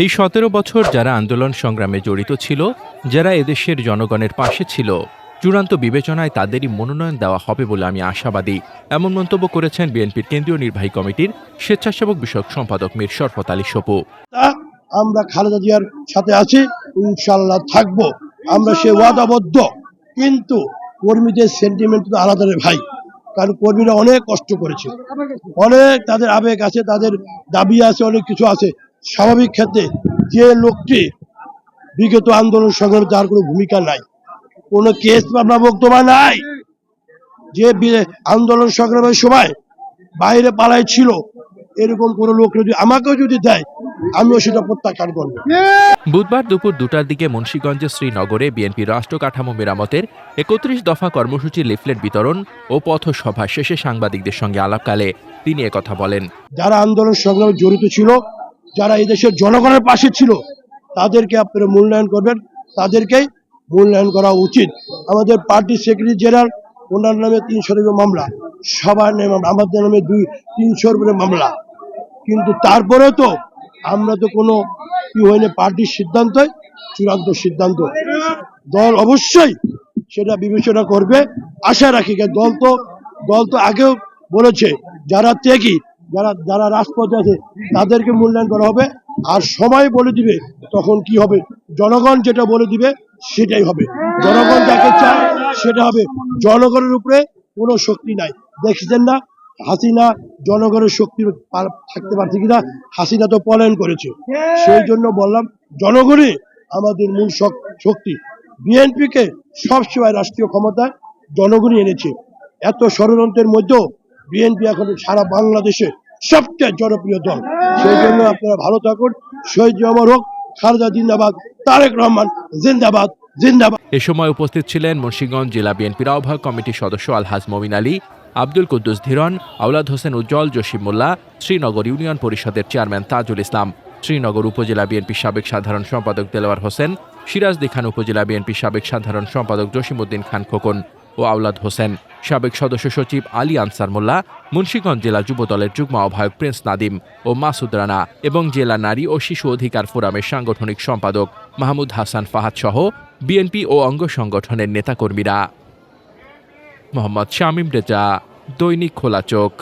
এই সতেরো বছর যারা আন্দোলন সংগ্রামে জড়িত ছিল, যারা এদেশের জনগণের পাশে ছিল, চূড়ান্ত বিবেচনায় তাদেরই মনোনয়ন দেওয়া হবে বলে আমি আশাবাদী। এমন মন্তব্য করেছেন বিএনপির কেন্দ্রীয় নির্বাহী কমিটির স্বেচ্ছাসেবক বিষয়ক সম্পাদক মীর শরফত আলী সপু। আমরা খালেদা জিয়ার সাথে আছি ইনশাল্লাহ থাকব। আমরা সে ওয়াদাবদ্ধ, কিন্তু কর্মীদের সেন্টিমেন্ট তো আলাদা রে ভাই, কারণ কর্মীরা অনেক কষ্ট করেছে। অনেক তাদের আবেগ আছে, তাদের দাবি আছে, অনেক কিছু আছে। স্বাভাবিক ক্ষেত্রে যে লোকটি বিগত আন্দোলন সংগ্রামে তার কোনো ভূমিকা নাই কোনো কেস মামলা বক্তব্য নাই। যে আন্দোলন সংগ্রামের সময় বাইরে পালাই ছিল এরকম কোনো লোক যদি আমাকেও যদি দেয় আমিও সেটা প্রত্যাখ্যান করব। বুধবার দুপুর দুটার দিকে মুন্সীগঞ্জের শ্রীনগরে বিএনপি রাষ্ট্র কাঠামো মেরামতের একত্রিশ দফা কর্মসূচির লিফলেট বিতরণ ও পথ পথসভা শেষে সাংবাদিকদের সঙ্গে আলাপকালে তিনি একথা বলেন। যারা আন্দোলন সংগ্রামে জড়িত ছিল যারা এই দেশের জনগণের পাশে ছিল, তাদেরকে আপনারা মূল্যায়ন করবেন। তাদেরকেই মূল্যায়ন করা উচিত। আমাদের পার্টি সেক্রেটারি জেনারেল, ওনার নামে তিনশোর মামলা, সবার নামে আমাদের নামে দুই তিনশোর মামলা। কিন্তু তারপরেও তো আমরা তো কোনো কি হয়নি পার্টির সিদ্ধান্তই চূড়ান্ত সিদ্ধান্ত। দল অবশ্যই সেটা বিবেচনা করবে। আশা রাখি দল তো দল তো আগেও বলেছে, যারা ত্যাগী যারা যারা রাজপথে আছে, তাদেরকে মূল্যায়ন করা হবে। আর সময় বলে দিবে তখন কি হবে। জনগণ যেটা বলে দিবে, সেটাই হবে। জনগণ যাকে চায়, সেটা হবে। জনগণের উপরে কোনো শক্তি নাই। দেখছেন না? হাসিনা জনগণের শক্তি থাকতে পারছে কিনা? হাসিনা তো পলায়ন করেছে। সেই জন্য বললাম, জনগণই আমাদের মূল শক- শক্তি। বিএনপিকে সবসময় রাষ্ট্রীয় ক্ষমতায় জনগণই এনেছে। এত ষড়যন্ত্রের মধ্যেও বিএনপি এখন সারা বাংলাদেশে সবচেয়ে জনপ্রিয় দল। সেই জন্য আপনারা ভালো থাকুন, শহীদ অমর হোক, খালেদা জিন্দাবাদ, তারেক রহমান, জিন্দাবাদ জিন্দাবাদ। এ সময় উপস্থিত ছিলেন মুন্সীগঞ্জ জেলা বিএনপির আহ্বায়ক কমিটির সদস্য আলহাজ মমিন আলী, আব্দুল কুদ্দুস ধীরন আউলাদ হোসেন উজ্জ্বল, জসিম মোল্লা, শ্রীনগর ইউনিয়ন পরিষদের চেয়ারম্যান তাজুল ইসলাম। শ্রীনগর উপজেলা বিএনপির সাবেক সাধারণ সম্পাদক দেলোয়ার হোসেন সিরাজদি খান উপজেলা বিএনপির সাবেক সাধারণ সম্পাদক জসিমউদ্দিন খান খোকন ও আওলাদ হোসেন। সাবেক সদস্য সচিব আলী আনসার মোল্লা, মুন্সীগঞ্জ জেলা যুবদলের যুগ্ম আহ্বায়ক প্রিন্স নাদিম ও মাসুদ রানা এবং জেলা নারী ও শিশু অধিকার ফোরামের সাংগঠনিক সম্পাদক মাহমুদ হাসান ফাহাদ সহ বিএনপি ও অঙ্গ সংগঠনের নেতাকর্মীরা। মোহাম্মদ শামীম রেজা, দৈনিক খোলা চোখ।